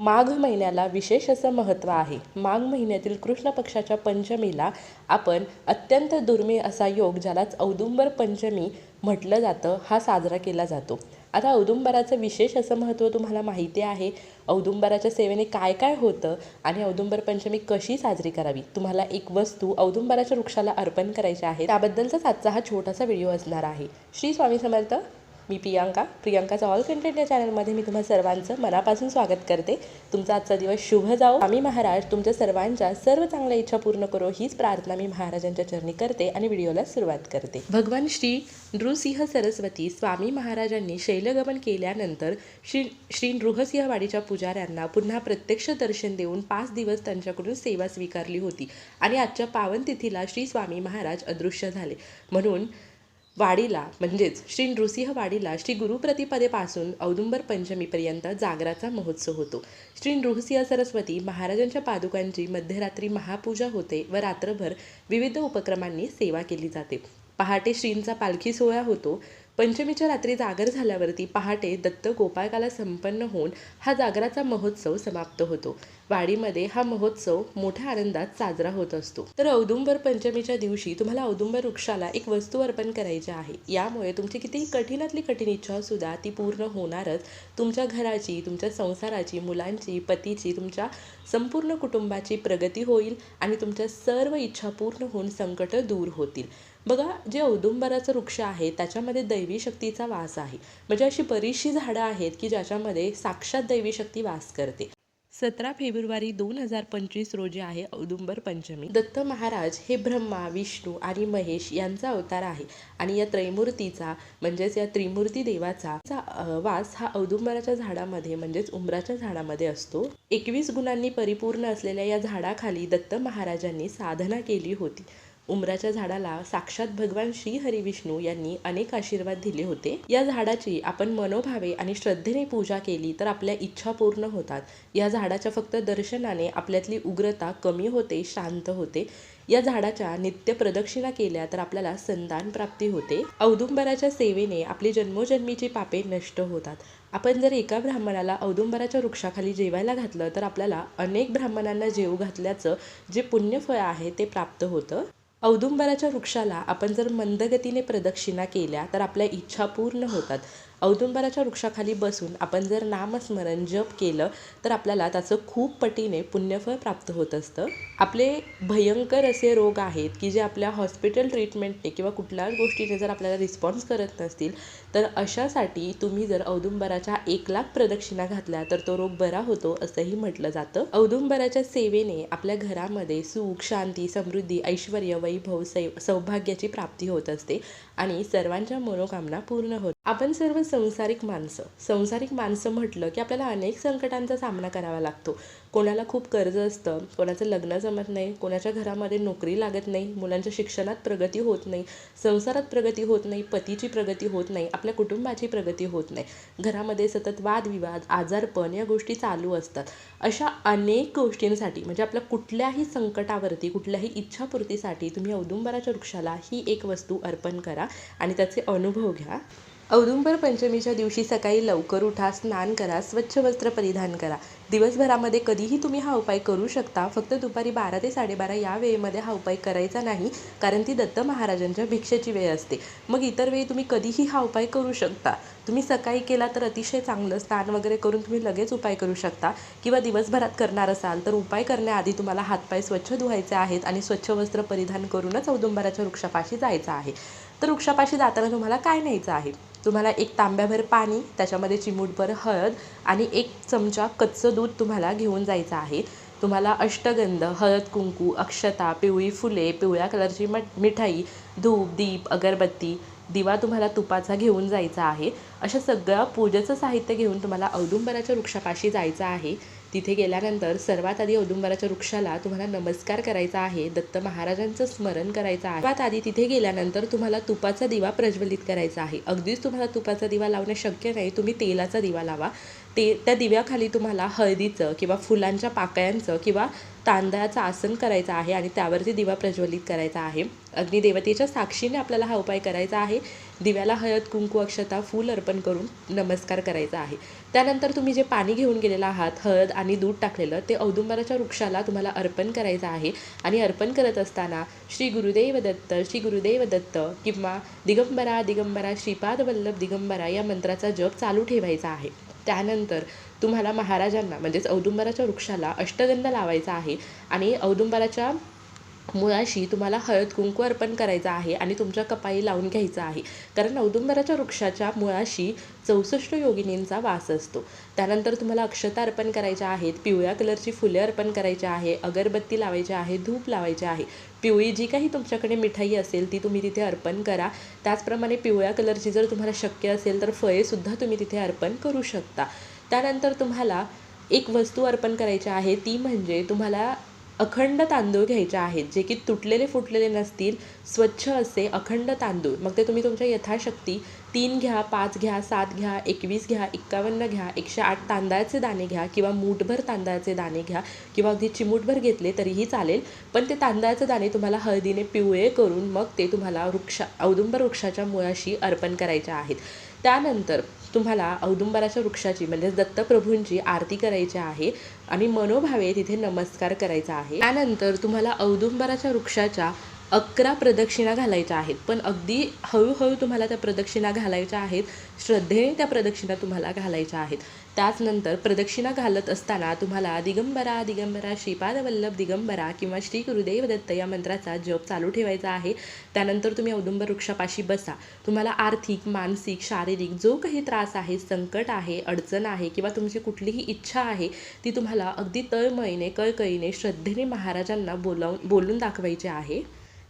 माघ महिन्याला विशेष असं महत्त्व आहे. माघ महिन्यातील कृष्ण पक्षाच्या पंचमीला आपण अत्यंत दुर्मिळ असा योग ज्यालाच औदुंबर पंचमी म्हटलं जातं हा साजरा केला जातो. आता औदुंबराचं विशेष असं महत्त्व तुम्हाला माहिती आहे. औदुंबराच्या सेवेने काय काय होतं आणि औदुंबर पंचमी कशी साजरी करावी? तुम्हाला एक वस्तू औदुंबराच्या वृक्षाला अर्पण करायची आहे. त्याबद्दलचाच आजचा हा छोटासा व्हिडिओ असणार आहे. श्री स्वामी समर्थ. मी प्रियांका. प्रियांकाचा ऑल कंटेंट या चॅनलमध्ये मी तुम्हा सर्वांचं मनापासून स्वागत करते. तुमचा आजचा दिवस शुभ जाओ आम्ही महाराज तुमच्या सर्वांच्या सर्व चांगल्या इच्छा पूर्ण करो हीच प्रार्थना मी महाराजांच्या चरणी करते आणि व्हिडिओला सुरुवात करते. भगवान श्री नृसिंह सरस्वती स्वामी महाराजांनी शैलगमन केल्यानंतर श्री श्री नृहसिंहवाडीच्या पुजाऱ्यांना पुन्हा प्रत्यक्ष दर्शन देऊन पाच दिवस त्यांच्याकडून सेवा स्वीकारली होती आणि आजच्या पावन तिथीला श्री स्वामी महाराज अदृश्य झाले. म्हणून वाडीला म्हणजेच श्री नृसिंह वाडीला श्री गुरुप्रतिपदेपासून औदुंबर पंचमीपर्यंत जागराचा महोत्सव होतो. श्री नृसिंह सरस्वती महाराजांच्या पादुकांची मध्यरात्री महापूजा होते व रात्रभर विविध उपक्रमांनी सेवा केली जाते. पहाटे श्रींचा पालखी सोहळा होतो. पंचमीच्या रात्री जागर झाल्यावरती पहाटे दत्त गोपाळकाला संपन्न होऊन हा जागराचा महोत्सव समाप्त होतो. वाडीमध्ये हा महोत्सव मोठ्या आनंदात साजरा होत असतो. तर औदुंबर पंचमीच्या दिवशी तुम्हाला औदुंबर वृक्षाला एक वस्तू अर्पण करायची आहे. यामुळे तुमची कितीही कठीणातली कठीण इच्छा सुद्धा ती पूर्ण होणारच. तुमच्या घराची तुमच्या संसाराची मुलांची पतीची तुमच्या संपूर्ण कुटुंबाची प्रगती होईल आणि तुमच्या सर्व इच्छा पूर्ण होऊन संकट दूर होतील. बघा जे औदुंबराचं वृक्ष आहे त्याच्यामध्ये दैवी शक्तीचा वास आहे. म्हणजे अशी बरीचशी झाडं आहेत की ज्याच्यामध्ये साक्षात दैवी शक्ती वास करते. सतरा फेब्रुवारी दोन हजार पंचवीस रोजी आहे औदुंबर पंचमी. दत्त महाराज हे ब्रह्मा विष्णू आणि महेश यांचा अवतार आहे. आणि या त्रैमूर्तीचा म्हणजेच या त्रिमूर्ती देवाचा वास हा औदुंबराच्या झाडामध्ये म्हणजेच उंबराच्या झाडामध्ये असतो. एकवीस गुणांनी परिपूर्ण असलेल्या या झाडाखाली दत्त महाराजांनी साधना केली होती. उमराच्या झाडाला साक्षात भगवान श्री हरी विष्णू यांनी अनेक आशीर्वाद दिले होते. या झाडाची आपण मनोभावे आणि श्रद्धेने पूजा केली तर आपल्या इच्छा पूर्ण होतात. या झाडाच्या फक्त दर्शनाने आपल्यातली उग्रता कमी होते शांत होते. या झाडाच्या नित्य प्रदक्षिणा केल्या तर आपल्याला संदान प्राप्ती होते. औदुंबराच्या सेवेने आपली जन्मोजन्मीची पापे नष्ट होतात. आपण जर एका ब्राह्मणाला औदुंबराच्या वृक्षाखाली जेवायला घातलं तर आपल्याला अनेक ब्राह्मणांना जेव घातल्याचं जे पुण्यफळ आहे ते प्राप्त होतं. औदुंबराच्या वृक्षाला आपण जर मंदगतीने प्रदक्षिणा केल्या तर आपल्या इच्छा पूर्ण होतात. औदुंबराच्या वृक्षाखाली बसून आपण जर नामस्मरण जप केलं तर आपल्याला त्याचं खूप पटीने पुण्यफळ प्राप्त होत असतं. आपले भयंकर असे रोग आहेत की जे आपल्या हॉस्पिटल ट्रीटमेंटने किंवा कुठल्याच गोष्टीने जर आपल्याला रिस्पॉन्स करत नसतील तर अशासाठी तुम्ही जर औदुंबराच्या एक लाख प्रदक्षिणा घातल्या तर तो रोग बरा होतो असंही म्हटलं जातं. औदुंबराच्या सेवेने आपल्या घरामध्ये सुख शांती समृद्धी ऐश्वर वैभव सै सौभाग्याची प्राप्ती होत असते आणि सर्वांच्या मनोकामना पूर्ण होत आपण सर्व संसारिक माणसं संसारिक माणसं म्हटलं की आपल्याला अनेक संकटांचा सामना करावा लागतो. कोणाला खूप कर्ज असतं कोणाचं लग्न जमत नाही कोणाच्या घरामध्ये नोकरी लागत नाही मुलांच्या शिक्षणात प्रगती होत नाही संसारात प्रगती होत नाही पतीची प्रगती होत नाही आपल्या कुटुंबाची प्रगती होत नाही. घरामध्ये सतत वादविवाद आजारपण या गोष्टी चालू असतात. अशा अनेक गोष्टींसाठी म्हणजे आपल्या कुठल्याही संकटावरती कुठल्याही इच्छापूर्तीसाठी तुम्ही औदुंबराच्या वृक्षाला ही एक वस्तू अर्पण करा आणि त्याचे अनुभव घ्या. औदुंबर पंचमीच्या दिवशी सकाळी लवकर उठा स्नान करा स्वच्छ वस्त्र परिधान करा. दिवसभरामध्ये कधीही तुम्ही हा उपाय करू शकता. फक्त दुपारी बारा ते साडेबारा या वेळेमध्ये हा उपाय करायचा नाही कारण ती दत्त महाराजांच्या भिक्षेची वेळ असते. मग इतर वेळी तुम्ही कधीही हा उपाय करू शकता. तुम्ही सकाळी केला तर अतिशय चांगलं. स्नान वगैरे करून तुम्ही लगेच उपाय करू शकता. किंवा दिवसभरात करणार असाल तर उपाय करण्याआधी तुम्हाला हातपाय स्वच्छ धुवायचे आहेत आणि स्वच्छ वस्त्र परिधान करूनच औदुंबराच्या वृक्षापाशी जायचं आहे. तर वृक्षापाशी जाताना तुम्हाला काय न्यायचं आहे? तुम्हाला एक तांब्याभर पाणी त्याच्यामध्ये चिमूटभर हळद आणि एक चमचा कच्चं दूध तुम्हाला घेऊन जायचं आहे. तुम्हाला अष्टगंध हळद कुंकू अक्षता पिवळी फुले पिवळ्या कलरची मठ मिठाई धूप दीप अगरबत्ती दिवा तुम्हाला तुपाचा घेऊन जायचा आहे. अशा सगळं पूजेचं साहित्य घेऊन तुम्हाला औदुंबराच्या वृक्षापाशी जायचं आहे. तिथे गेल्यानंतर सर्वात आधी औदुंबराच्या वृक्षाला तुम्हाला नमस्कार करायचा आहे दत्त महाराजांचं स्मरण करायचं आहे. सर्वात आधी तिथे गेल्यानंतर तुम्हाला तुपाचा दिवा प्रज्वलित करायचा आहे. अगदीच तुम्हाला तुपाचा दिवा लावणं शक्य नाही तुम्ही तेलाचा दिवा लावा. ते त्या दिव्याखाली तुम्हाला हळदीचं किंवा फुलांच्या पाकळ्यांचं किंवा तांदळाचं आसन करायचं आहे आणि त्यावरती दिवा प्रज्वलित करायचा आहे. अग्निदेवतेच्या साक्षीने आपल्याला हा उपाय करायचा आहे. दिव्याला हळद कुंकू अक्षता फूल अर्पण करून नमस्कार करायचा आहे. त्यानंतर तुम्ही जे पाणी घेऊन गेलेलं आहात हळद आणि दूध टाकलेलं ते औदुंबराच्या वृक्षाला तुम्हाला अर्पण करायचं आहे. आणि अर्पण करत असताना श्री गुरुदेव दत्त श्री गुरुदेव दत्त किंवा दिगंबरा दिगंबरा श्रीपाद वल्लभ दिगंबरा या मंत्राचा जप चालू ठेवायचा आहे. त्यानंतर तुम्हाला महाराजांना म्हणजेच औदुंबराच्या वृक्षाला अष्टगंध लावायचा आहे आणि औदुंबराच्या मुळाशी तुम्हाला हळद कुंकू अर्पण करायचं आहे आणि तुमच्या कपाळी लावून घ्यायचं आहे. कारण औदुंबराच्या वृक्षाच्या मुळाशी चौसष्ट योगिनींचा वास असतो. त्यानंतर तुम्हाला अक्षता अर्पण करायच्या आहेत पिवळ्या कलरची फुले अर्पण करायची आहे अगरबत्ती लावायची आहे धूप लावायची आहे. पिवळी जी काही तुमच्याकडे मिठाई असेल ती तुम्ही तिथे अर्पण करा. त्याचप्रमाणे पिवळ्या कलरची जर तुम्हाला शक्य असेल तर फळेसुद्धा तुम्ही तिथे अर्पण करू शकता. त्यानंतर तुम्हाला एक वस्तू अर्पण करायची आहे ती म्हणजे तुम्हाला अखंड तांदूळ घ्यायचे आहेत जे की तुटलेले फुटलेले नसतील स्वच्छ असे अखंड तांदूळ. मग ते तुम्ही तुमच्या यथाशक्ती तीन घ्या पाच घ्या सात घ्या एकवीस घ्या एक्कावन्न घ्या एकशे आठ तांदळाचे दाणे घ्या किंवा मूठभर तांदळाचे दाणे घ्या किंवा अगदी चिमूटभर घेतले तरीही चालेल. पण ते तांदळाचे दाणे तुम्हाला हळदीने पिवळे करून मग ते तुम्हाला वृक्ष औदुंबर वृक्षाच्या मुळाशी अर्पण करायचे आहेत. त्यानंतर तुम्हाला औदुंबराच्या वृक्षाची म्हणजेच दत्तप्रभूंची आरती करायची आहे आणि मनोभावे तिथे नमस्कार करायचा आहे. त्यानंतर तुम्हाला औदुंबराच्या वृक्षाच्या अकरा प्रदक्षिणा घालायच्या आहेत. पण अगदी हळूहळू तुम्हाला त्या प्रदक्षिणा घालायच्या आहेत. श्रद्धेने त्या प्रदक्षिणा तुम्हाला घालायच्या आहेत. त्याचनंतर प्रदक्षिणा घालत असताना तुम्हाला दिगंबरा दिगंबरा श्रीपादवल्लभ दिगंबरा किंवा श्री गुरुदेव दत्त या मंत्राचा जप चालू ठेवायचा आहे. त्यानंतर तुम्ही औदुंबर वृक्षापाशी बसा. तुम्हाला आर्थिक मानसिक शारीरिक जो काही त्रास आहे संकट आहे अडचण आहे किंवा तुमची कुठलीही इच्छा आहे ती तुम्हाला अगदी तळमळीने कळकळीने श्रद्धेने महाराजांना बोलावून बोलून दाखवायची आहे.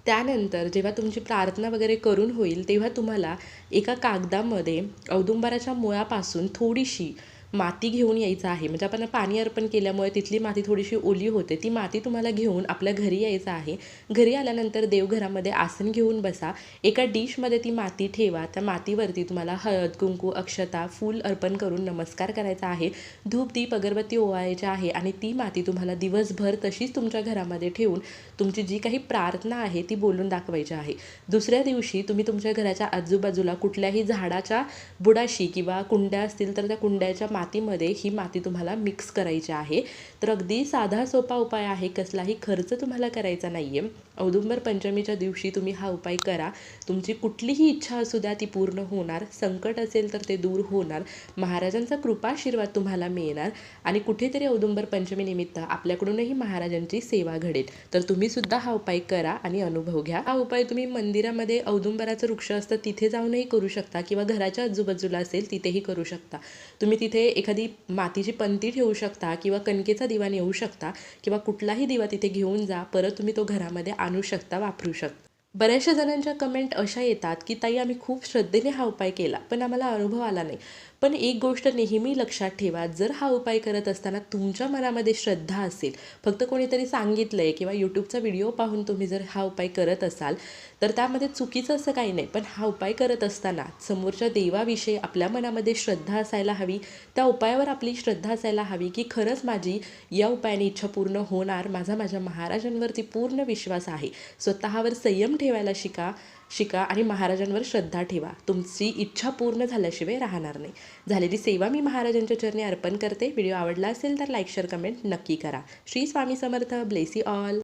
त्यानंतर जेव्हा तुमची प्रार्थना वगैरे करून होईल तेव्हा तुम्हाला एका कागदामध्ये औदुंबराच्या मुळापासून थोडीशी माती घेऊन यायचं आहे. म्हणजे आपण पाणी अर्पण केल्यामुळे तिथली माती थोडीशी ओली होते. ती माती तुम्हाला घेऊन आपल्या घरी यायचं आहे. घरी आल्यानंतर देवघरामध्ये आसन घेऊन बसा. एका डिशमध्ये ती माती ठेवा. त्या मातीवरती तुम्हाला हळद कुंकू अक्षता फूल अर्पण करून नमस्कार करायचा आहे. धूप दीप अगरबत्ती ओवाळायची आहे आणि ती माती तुम्हाला दिवसभर तशीच तुमच्या घरामध्ये ठेवून तुमची जी काही प्रार्थना आहे ती बोलून दाखवायची आहे. दुसऱ्या दिवशी तुम्ही तुमच्या घराच्या आजूबाजूला कुठल्याही झाडाच्या बुडाशी किंवा कुंड्या असतील तर त्या कुंड्याच्या मातीमध्ये ही माती तुम्हाला मिक्स करायची आहे. तर अगदी साधा सोपा उपाय आहे. कसलाही खर्च तुम्हाला करायचा नाही आहे औदुंबर पंचमीच्या दिवशी तुम्ही हा उपाय करा. तुमची कुठलीही इच्छा असू द्या ती पूर्ण होणार. संकट असेल तर ते दूर होणार. महाराजांचा कृपाशीर्वाद तुम्हाला मिळणार. आणि कुठेतरी औदुंबर पंचमीनिमित्त आपल्याकडूनही महाराजांची सेवा घडेल. तर तुम्ही सुद्धा हा उपाय करा आणि अनुभव घ्या. हा उपाय तुम्ही मंदिरामध्ये औदुंबराचं वृक्ष असतं तिथे जाऊनही करू शकता. किंवा घराच्या आजूबाजूला असेल तिथेही करू शकता. तुम्ही तिथे एखादी मातीची पंती ठेवू शकता किंवा कणकेचा दिवा नेऊ शकता. किंवा कुठलाही दिवा तिथे घेऊन जा. परत तुम्ही तो घरामध्ये आणू शकता वापरू शकता. बऱ्याचशा जणांच्या कमेंट अशा येतात की ताई आम्ही खूप श्रद्धेने हा उपाय केला पण आम्हाला अनुभव आला नाही. पण एक गोष्ट नेहमी लक्षात ठेवा जर हा उपाय करत असताना तुमच्या मनामध्ये श्रद्धा असेल फक्त कोणीतरी सांगितलं आहे किंवा यूट्यूबचा व्हिडिओ पाहून तुम्ही जर हा उपाय करत असाल तर त्यामध्ये चुकीचं असं काही नाही. पण हा उपाय करत असताना समोरच्या देवाविषयी आपल्या मनामध्ये श्रद्धा असायला हवी त्या उपायावर आपली श्रद्धा असायला हवी की खरंच माझी या उपायाने इच्छा पूर्ण होणार माझा माझ्या महाराजांवरती पूर्ण विश्वास आहे. स्वतःवर संयम ठेवायला शिका शिका आणि महाराजांवर श्रद्धा ठेवा. तुमची इच्छा पूर्ण झाल्याशिवाय राहणार नाही. झालेली सेवा मी महाराजांच्या चरणी अर्पण करते. व्हिडिओ आवडला असेल तर लाईक शेअर कमेंट नक्की करा. श्री स्वामी समर्थ. Bless all